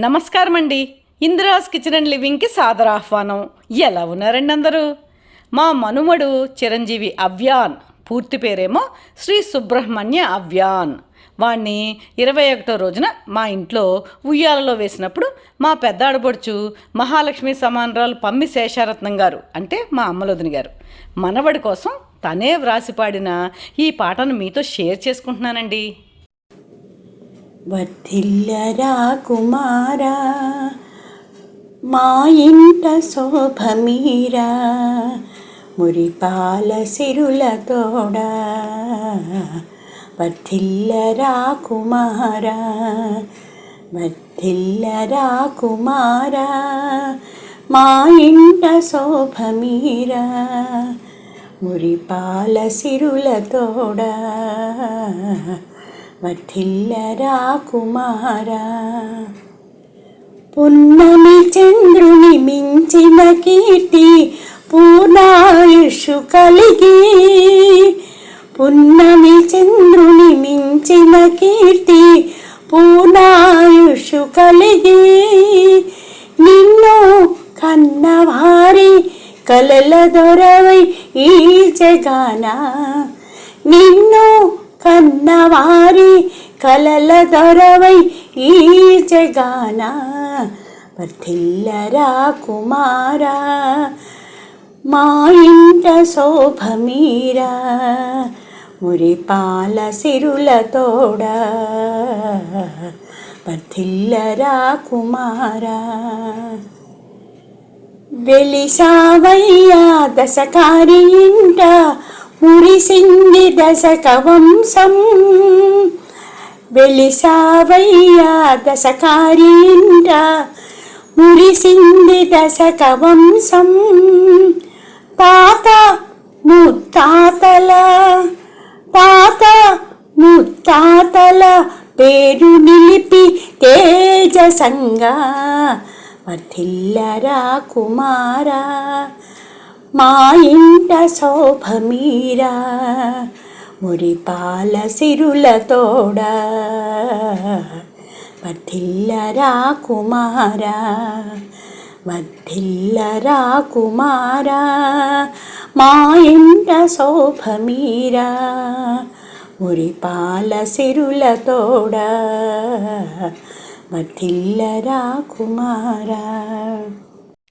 నమస్కారం అండి Indira's kitchen and లివింగ్కి సాదర ఆహ్వానం. ఎలా ఉన్నారండి అందరూ? మా మనుమడు చిరంజీవి అవ్యాన్. పూర్తి పేరేమో శ్రీ సుబ్రహ్మణ్య అవ్యాన్. వాణ్ణి ఇరవై ఒకటో రోజున మా ఇంట్లో ఉయ్యాలలో వేసినప్పుడు మా పెద్ద మహాలక్ష్మి సమానరాలు పమ్మి శేషారత్నం గారు అంటే మా అమ్మలోదిని గారు. మనవడి కోసం తనే వ్రాసి పాడిన ఈ పాటను మీతో షేర్ చేసుకుంటున్నానండి. వర్ధిల్లరా కుమారా మా ఇంట శోభమీరా మురిపాల సిరులతోడ వర్ధిల్లరా కుమారా వర్ధిల్లరా కుమారా మా ఇంట శోభమీరా మురిపాల సిరులతోడా వర్ధిల్లరా కుమారా పున్నమి చంద్రుని మించిన కీర్తి పూర్ణాయుషు కలిగి పున్నమి చంద్రుని మించిన కీర్తి పూర్ణాయుషు కలిగి నిన్ను కన్నవారి కలల దొరవై ఈ జగాన నిన్ను వారి కలల దొరవై ఈ జగాన వర్ధిల్లరా కుమారా మా ఇంట శోభ మీరా మురిపాల సిరుల తోడ. వర్ధిల్లరా కుమారా వెలిసావయ్యా దశకారి ఇంట మురిసింది దశక వంశం వెలిసావయ్యా దశకారి ఇంట మురిసింది దశక వంశం తాత ముత్తాతల తాత ముత్తాతల పేరు నిలిపి తేజసంగా. వర్ధిల్లరా కుమారా మా ఇంట శోభమీరా మురిపాల సిరులతోడా వర్ధిల్లరా కుమారా వర్ధిల్లరా కుమారా మా ఇంట శోభమీరా మురిపాల సిరులతోడా వర్ధిల్లరా కుమారా